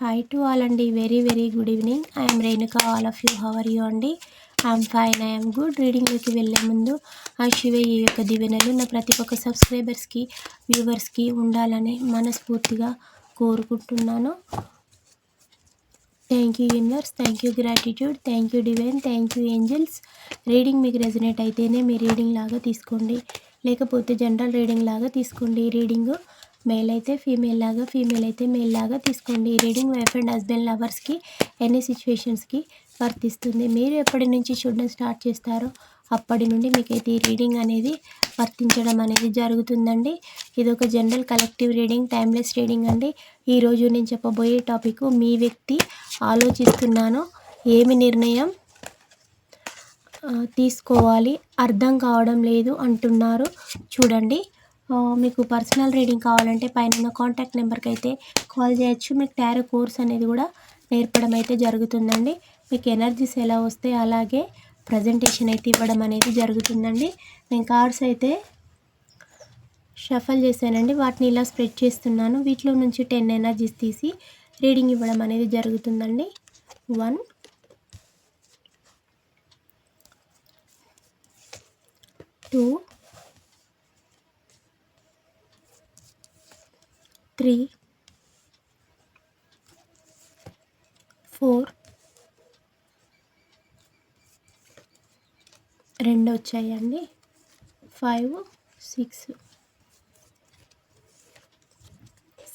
Hi to all అండి. Very very good evening I'm Renuka all of you how are you అండి? I'm fine I'm good రీడింగ్లోకి వెళ్ళే ముందు ఆ శివయ్య యొక్క దివెనలు నా ప్రతి ఒక్క సబ్స్క్రైబర్స్కి వ్యూవర్స్కి ఉండాలని మనస్ఫూర్తిగా కోరుకుంటున్నాను. Thank you universe thank you gratitude thank you divine thank you angels reading మీకు రెజనేట్ అయితేనే మీ రీడింగ్ లాగా తీసుకోండి. లేకపోతే జనరల్ రీడింగ్ లాగా తీసుకోండి. ఈ రీడింగు మేల్ అయితే ఫీమేల్ లాగా ఫీమేల్ అయితే మేల్ లాగా తీసుకోండి. ఈ రీడింగ్ వైఫ్ అండ్ హస్బెండ్ లవర్స్కి ఎన్ని సిచ్యువేషన్స్కి వర్తిస్తుంది. మీరు ఎప్పటి నుంచి చూడడం స్టార్ట్ చేస్తారో అప్పటి నుండి మీకైతే ఈ రీడింగ్ అనేది వర్తించడం అనేది జరుగుతుందండి. ఇది ఒక general collective reading timeless reading అండి ఈరోజు నేను చెప్పబోయే టాపిక్ మీ వ్యక్తి ఆలోచిస్తున్నాను ఏమి నిర్ణయం తీసుకోవాలి అర్థం కావడం లేదు అంటున్నారు. చూడండి. మీకు పర్సనల్ రీడింగ్ కావాలంటే పైన కాంటాక్ట్ నెంబర్కి అయితే కాల్ చేయొచ్చు. మీకు టారో కోర్స్ అనేది కూడా నేర్పడం అయితే జరుగుతుందండి. మీకు ఎనర్జీస్ ఎలా వస్తే అలాగే ప్రజెంటేషన్ అయితే ఇవ్వడం అనేది జరుగుతుందండి. నేను కార్డ్స్ అయితే షఫల్ చేశానండి. వాటిని ఇలా స్ప్రెడ్ చేస్తున్నాను. వీటిలో నుంచి టెన్ ఎనర్జీస్ తీసి రీడింగ్ ఇవ్వడం అనేది జరుగుతుందండి. వన్ టూ త్రీ ఫోర్ రెండు వచ్చాయండి. Five six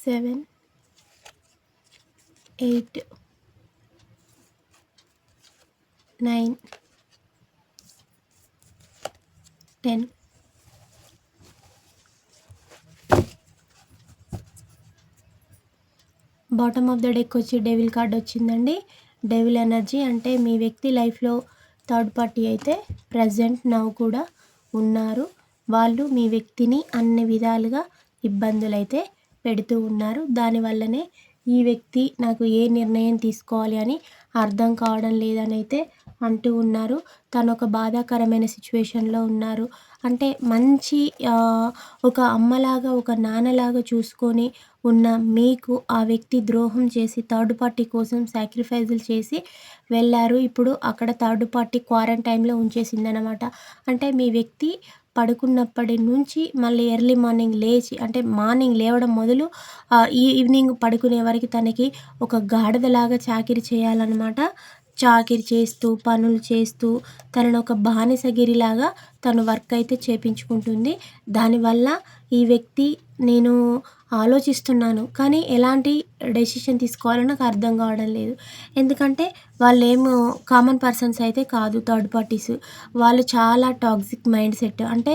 seven eight nine ten. Bottom of the deck వచ్చి డెవిల్ కార్డ్ వచ్చిందండి. డెవిల్ ఎనర్జీ అంటే మీ వ్యక్తి లైఫ్లో థర్డ్ పార్టీ అయితే ప్రజెంట్ నవ్వు కూడా ఉన్నారు. వాళ్ళు మీ వ్యక్తిని అన్ని విధాలుగా ఇబ్బందులు అయితే పెడుతూ ఉన్నారు. దానివల్లనే ఈ వ్యక్తి నాకు ఏ నిర్ణయం తీసుకోవాలి అని అర్థం కావడం లేదని అయితే అంటూ ఉన్నారు. తను ఒక బాధాకరమైన సిచ్యువేషన్లో ఉన్నారు. అంటే మంచి ఒక అమ్మలాగా ఒక నాన్నలాగా చూసుకొని ఉన్న మీకు ఆ వ్యక్తి ద్రోహం చేసి థర్డ్ పార్టీ కోసం సాక్రిఫైజులు చేసి వెళ్ళారు. ఇప్పుడు అక్కడ థర్డ్ పార్టీ క్వారంటైన్లో ఉంచేసిందనమాట అంటే మీ వ్యక్తి పడుకున్నప్పటి నుంచి మళ్ళీ ఎర్లీ మార్నింగ్ లేచి అంటే మార్నింగ్ లేవడం మొదలు ఈ ఈవినింగ్ పడుకునే వరకు తనకి ఒక గాడిదలాగా చాకిరి చేయాలన్నమాట. చాకిరి చేస్తూ పనులు చేస్తూ తనను ఒక బానిసగిరిలాగా తను వర్క్ అయితే చేపించుకుంటుంది. దానివల్ల ఈ వ్యక్తి నేను ఆలోచిస్తున్నాను. కానీ ఎలాంటి డెసిషన్ తీసుకోవాలో నాకు అర్థం కావడం లేదు. ఎందుకంటే వాళ్ళు ఏమో కామన్ పర్సన్స్ అయితే కాదు థర్డ్ పార్టీస్ వాళ్ళు చాలా టాక్సిక్ మైండ్ సెట్ అంటే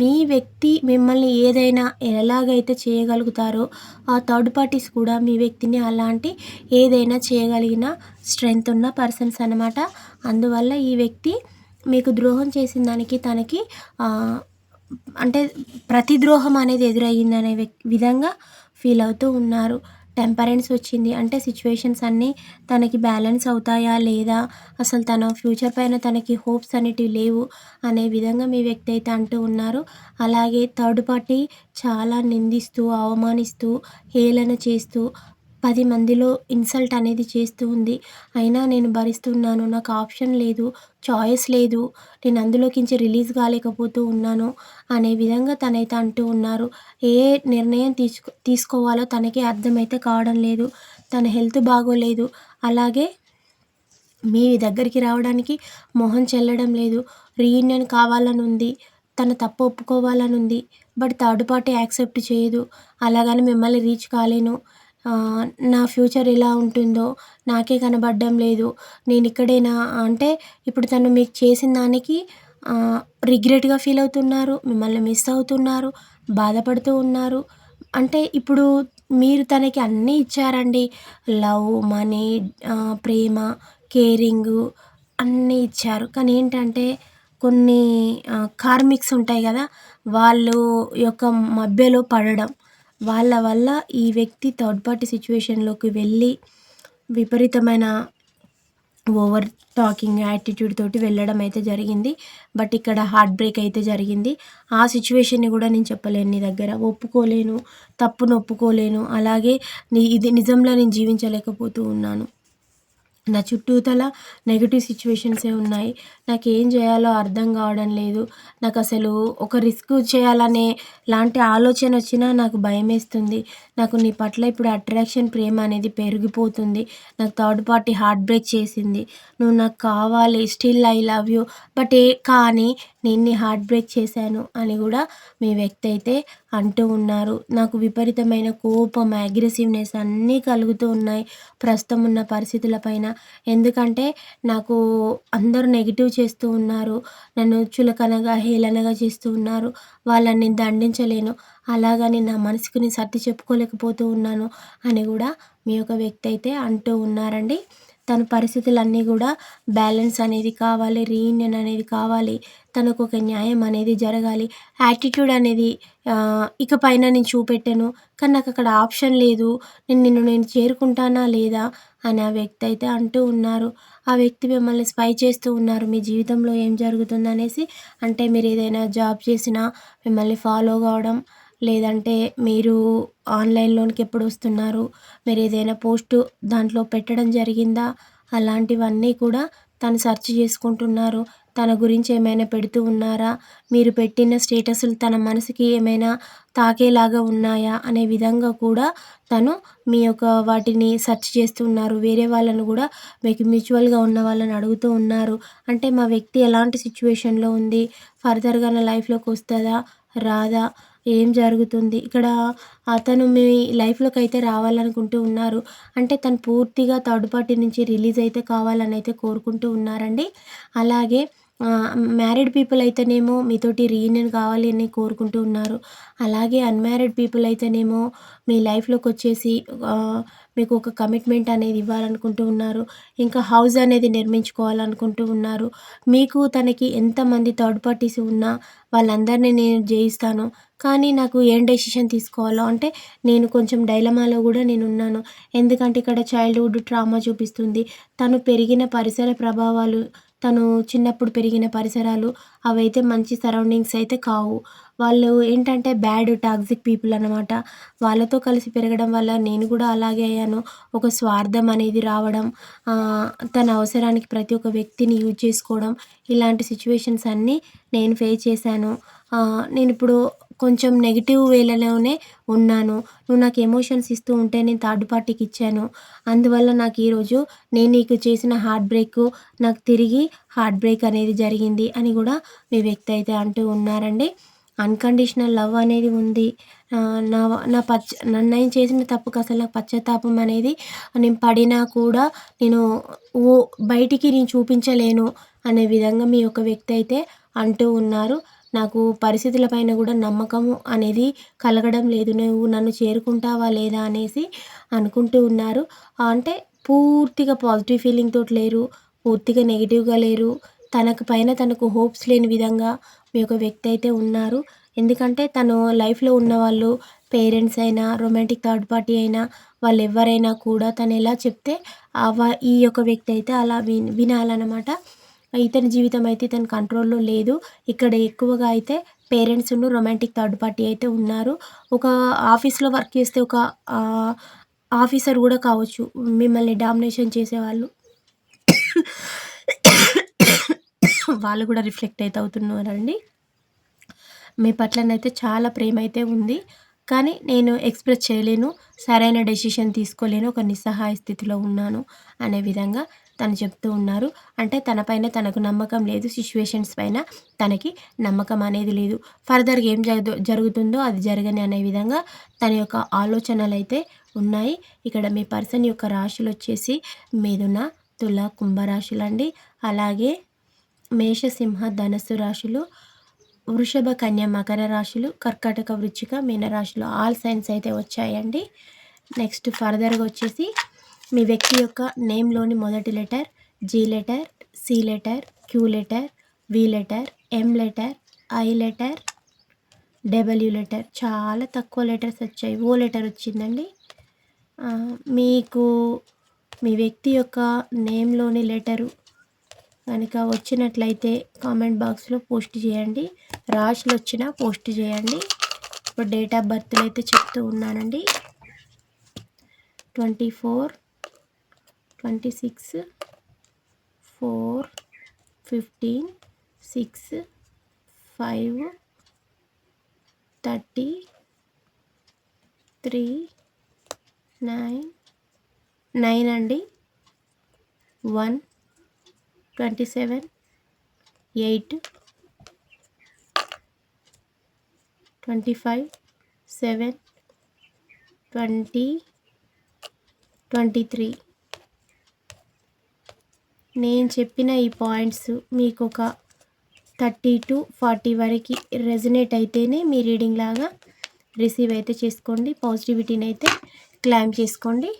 మీ వ్యక్తి మిమ్మల్ని ఏదైనా ఎలాగైతే చేయగలుగుతారో ఆ థర్డ్ పార్టీస్ కూడా మీ వ్యక్తిని అలాంటి ఏదైనా చేయగలిగిన స్ట్రెంగ్త్ ఉన్న పర్సన్స్ అనమాట అందువల్ల ఈ వ్యక్తి మీకు ద్రోహం చేసిన దానికి తనకి అంటే ప్రతిద్రోహం అనేది ఎదురయ్యిందనే విధంగా ఫీల్ అవుతూ ఉన్నారు. టెంపరెన్స్ వచ్చింది. అంటే సిచ్యువేషన్స్ అన్నీ తనకి బ్యాలెన్స్ అవుతాయా లేదా? అసలు తన ఫ్యూచర్ పైన తనకి హోప్స్ అనేటివి లేవు అనే విధంగా మీ వ్యక్తి అయితే అంటూ ఉన్నారు. అలాగే థర్డ్ పార్టీ చాలా నిందిస్తూ అవమానిస్తూ హేళన చేస్తూ పది మందిలో ఇన్సల్ట్ అనేది చేస్తూ ఉంది. అయినా నేను భరిస్తున్నాను. నాకు ఆప్షన్ లేదు. చాయిస్ లేదు. నేను అందులోకించి రిలీజ్ కాలేకపోతూ ఉన్నాను అనే విధంగా తనైతే అంటూ ఉన్నారు. ఏ నిర్ణయం తీసుకో తీసుకోవాలో తనకి అర్థమైతే కావడం లేదు. తన హెల్త్ బాగోలేదు. అలాగే మీ దగ్గరికి రావడానికి మొహం చెల్లడం లేదు. రీయూనియన్ కావాలని ఉంది తన తప్పు ఒప్పుకోవాలని ఉంది బట్ థర్డ్ పార్టీ యాక్సెప్ట్ చేయదు. అలాగని మిమ్మల్ని రీచ్ కాలేను. నా ఫ్యూచర్ ఎలా ఉంటుందో నాకే కనబడడం లేదు. నేను ఇక్కడేనా? అంటే ఇప్పుడు తను మీకు చేసిన దానికి రిగ్రెట్గా ఫీల్ అవుతున్నారు మిమ్మల్ని మిస్ అవుతున్నారు బాధపడుతూ ఉన్నారు. అంటే ఇప్పుడు మీరు తనకి అన్నీ ఇచ్చారండి. లవ్ మనీ ప్రేమ కేరింగు అన్నీ ఇచ్చారు. కానీ ఏంటంటే కొన్ని కార్మిక్స్ ఉంటాయి కదా వాళ్ళు యొక్క మధ్యలో పడడం. వాళ్ళ వల్ల ఈ వ్యక్తి థర్డ్ పార్టీ సిచ్యువేషన్లోకి వెళ్ళి విపరీతమైన ఓవర్ టాకింగ్ యాటిట్యూడ్ తోటి వెళ్ళడం అయితే జరిగింది. బట్ ఇక్కడ హార్ట్ బ్రేక్ అయితే జరిగింది. ఆ సిచ్యువేషన్ని కూడా నేను చెప్పలేను నీ దగ్గర. ఒప్పుకోలేను తప్పును ఒప్పుకోలేను. అలాగే నీ ఇది నిజంలో నేను జీవించలేకపోతూ ఉన్నాను. నా చుట్టూతల నెగిటివ్ సిచ్యువేషన్సే ఉన్నాయి. నాకు ఏం చేయాలో అర్థం కావడం లేదు. నాకు అసలు ఒక రిస్క్ చేయాలనే లాంటి ఆలోచన వచ్చినా నాకు భయమేస్తుంది. నాకు నీ పట్ల ఇప్పుడు అట్రాక్షన్ ప్రేమ అనేది పెరిగిపోతుంది. నాకు థర్డ్ పార్టీ హార్ట్ బ్రేక్ చేసింది. నువ్వు నాకు కావాలి still I love you but a కానీ నిన్ని హార్ట్ బ్రేక్ చేశాను అని కూడా మీ వ్యక్తి అయితే అంటూ ఉన్నారు. నాకు విపరీతమైన కోపం అగ్రెసివ్నెస్ అన్నీ కలుగుతూ ఉన్నాయి ప్రస్తుతం ఉన్న పరిస్థితుల పైన. ఎందుకంటే నాకు అందరూ నెగిటివ్ చేస్తూ ఉన్నారు. నన్ను చులకనగా హేళనగా చేస్తూ ఉన్నారు. వాళ్ళని దండించలేను. అలాగని నా మనసుకు నేను సర్ది చెప్పుకోలేకపోతూ ఉన్నాను అని కూడా మీ యొక్క వ్యక్తి అయితే అంటూ ఉన్నారండి. తన పరిస్థితులన్నీ కూడా బ్యాలెన్స్ అనేది కావాలి రీయూనియన్ అనేది కావాలి తనకు ఒక న్యాయం అనేది జరగాలి. యాటిట్యూడ్ అనేది ఇక పైన నేను చూపెట్టాను కానీ నాకు అక్కడ ఆప్షన్ లేదు నేను నిన్ను నేను చేరుకుంటానా లేదా అని ఆ వ్యక్తి అయితే అంటూ ఉన్నారు. ఆ వ్యక్తి మిమ్మల్ని స్పై చేస్తూ ఉన్నారు మీ జీవితంలో ఏం జరుగుతుంది అనేసి అంటే మీరు ఏదైనా జాబ్ చేసినా మిమ్మల్ని ఫాలో కావడం లేదంటే మీరు ఆన్లైన్లోనికి ఎప్పుడు వస్తున్నారు? మీరు ఏదైనా పోస్టు దాంట్లో పెట్టడం జరిగిందా? అలాంటివన్నీ కూడా తను సెర్చ్ చేసుకుంటున్నారు. తన గురించి ఏమైనా పెడుతూ ఉన్నారా? మీరు పెట్టిన స్టేటస్లు తన మనసుకి ఏమైనా తాకేలాగా ఉన్నాయా? అనే విధంగా కూడా తను మీ యొక్క వాటిని సెర్చ్ చేస్తున్నారు వేరే వాళ్ళను కూడా మీకు మ్యూచువల్గా ఉన్న వాళ్ళని అడుగుతూ ఉన్నారు. అంటే మా వ్యక్తి ఎలాంటి సిచ్యువేషన్లో ఉంది? ఫర్దర్గా నా లైఫ్లోకి వస్తుందా? రాదా? ఏం జరుగుతుంది? ఇక్కడ అతను మీ లైఫ్లోకి అయితే రావాలనుకుంటూ ఉన్నారు. అంటే తను పూర్తిగా థర్డ్ పార్టీ నుంచి రిలీజ్ అయితే కావాలని అయితే కోరుకుంటూ ఉన్నారండి. అలాగే మ్యారీడ్ పీపుల్ అయితేనేమో మీతోటి రీయూనియన్ కావాలి అని కోరుకుంటూ ఉన్నారు. అలాగే అన్మ్యారీడ్ పీపుల్ అయితేనేమో మీ లైఫ్లోకి వచ్చేసి మీకు ఒక కమిట్మెంట్ అనేది ఇవ్వాలనుకుంటూ ఉన్నారు. ఇంకా హౌస్ అనేది నిర్మించుకోవాలనుకుంటూ ఉన్నారు. మీకు తనకి ఎంతమంది థర్డ్ పార్టీస్ ఉన్నా వాళ్ళందరినీ నేను జయిస్తాను. కానీ నాకు ఏం డెసిషన్ తీసుకోవాలో అంటే నేను కొంచెం డైలమాలో కూడా నేను ఉన్నాను. ఎందుకంటే ఇక్కడ చైల్డ్హుడ్ ట్రామా చూపిస్తుంది. తను పెరిగిన పరిసర ప్రభావాలు తను చిన్నప్పుడు పెరిగిన పరిసరాలు అవైతే మంచి సరౌండింగ్స్ అయితే కావు. వాళ్ళు ఏంటంటే బ్యాడ్ టాక్సిక్ పీపుల్ అనమాట వాళ్ళతో కలిసి పెరగడం వల్ల నేను కూడా అలాగే అయ్యాను. ఒక స్వార్థం అనేది రావడం తన అవసరానికి ప్రతి ఒక్క వ్యక్తిని యూజ్ చేసుకోవడం ఇలాంటి సిచ్యువేషన్స్ అన్నీ నేను ఫేస్ చేశాను. నేను ఇప్పుడు కొంచెం నెగిటివ్ వేలలోనే ఉన్నాను. నువ్వు నాకు ఎమోషన్స్ ఇస్తూ ఉంటే నేను థర్డ్ పార్టీకి ఇచ్చాను. అందువల్ల నాకు ఈరోజు నేను నీకు చేసిన హార్ట్ బ్రేక్ నాకు తిరిగి హార్ట్ బ్రేక్ అనేది జరిగింది అని కూడా మీ వ్యక్తి అయితే అంటూ ఉన్నారండి. అన్కండిషనల్ లవ్ అనేది ఉంది. నా నా పచ్చ నన్ను నేను చేసిన తప్పుకు అసలు నాకు పశ్చాత్తాపం అనేది నేను పడినా కూడా నేను ఓ బయటికి నేను చూపించలేను అనే విధంగా మీ యొక్క వ్యక్తి అయితే అంటూ ఉన్నారు. నాకు పరిస్థితుల పైన కూడా నమ్మకము అనేది కలగడం లేదు. నువ్వు నన్ను చేరుకుంటావా లేదా అనేసి అనుకుంటూ ఉన్నారు. అంటే పూర్తిగా పాజిటివ్ ఫీలింగ్ తోటి లేరు. పూర్తిగా నెగిటివ్గా లేరు. తనకు పైన తనకు హోప్స్ లేని విధంగా మీ యొక్క వ్యక్తి అయితే ఉన్నారు. ఎందుకంటే తను లైఫ్లో ఉన్నవాళ్ళు పేరెంట్స్ అయినా రొమాంటిక్ థర్డ్ పార్టీ అయినా వాళ్ళు ఎవరైనా కూడా తను ఎలా చెప్తే ఈ యొక్క వ్యక్తి అయితే అలా విన్ వినాలన్నమాట. ఇతని జీవితం అయితే ఇతని కంట్రోల్లో లేదు. ఇక్కడ ఎక్కువగా అయితే పేరెంట్స్ రొమాంటిక్ థర్డ్ పార్టీ అయితే ఉన్నారు. ఒక ఆఫీస్లో వర్క్ చేస్తే ఒక ఆఫీసర్ కూడా కావచ్చు మిమ్మల్ని డామినేషన్ చేసేవాళ్ళు. వాళ్ళు కూడా రిఫ్లెక్ట్ అయితే అవుతున్నారండి. మీ పట్లనైతే చాలా ప్రేమ అయితే ఉంది. కానీ నేను ఎక్స్ప్రెస్ చేయలేను. సరైన డెసిషన్ తీసుకోలేను. ఒక నిస్సహాయ స్థితిలో ఉన్నాను అనే విధంగా తను చెప్తూ ఉన్నారు. అంటే తనపైన తనకు నమ్మకం లేదు. సిచ్యువేషన్స్ పైన తనకి నమ్మకం అనేది లేదు. ఫర్దర్గా ఏం జరుగుతుందో అది జరగని అనే విధంగా తన యొక్క ఆలోచనలు అయితే ఉన్నాయి. ఇక్కడ మీ పర్సన్ యొక్క రాశులు వచ్చేసి మీదున్న తుల కుంభరాశులండి. అలాగే మేషసింహ ధనస్సు రాశులు వృషభ కన్య మకర రాశులు కర్కాటక వృచ్చిక మీనరాశులు ఆల్ సైన్స్ అయితే వచ్చాయండి. నెక్స్ట్ ఫర్దర్గా వచ్చేసి మీ వ్యక్తి యొక్క నేమ్లోని మొదటి letter G letter C letter Q letter V letter M letter I letter W letter. చాలా తక్కువ లెటర్స్ వచ్చాయి. ఓ లెటర్ వచ్చిందండి. మీకు మీ వ్యక్తి యొక్క నేమ్లోని లెటరు కనుక వచ్చినట్లయితే కామెంట్ బాక్స్లో పోస్ట్ చేయండి. రాశులు వచ్చినా పోస్ట్ చేయండి. ఇప్పుడు డేట్ ఆఫ్ బర్త్లు అయితే చెప్తూ ఉన్నానండి. Twenty four twenty six four fifteen six five thirty three nine nine అండి. One twenty seven eight twenty five seven twenty twenty three. నేను చెప్పిన ఈ పాయింట్స్ మీకు ఒక థర్టీ టు ఫార్టీ వరకు రెజనేట్ అయితేనే మీ రీడింగ్ లాగా రిసీవ్ అయితే చేసుకోండి. పాజిటివిటీని అయితే క్లైమ్ చేసుకోండి.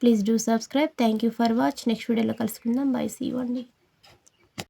Please do subscribe. Thank you for watch. Next వీడియోలో కలుసుకుందాం. బై. సీ అండి.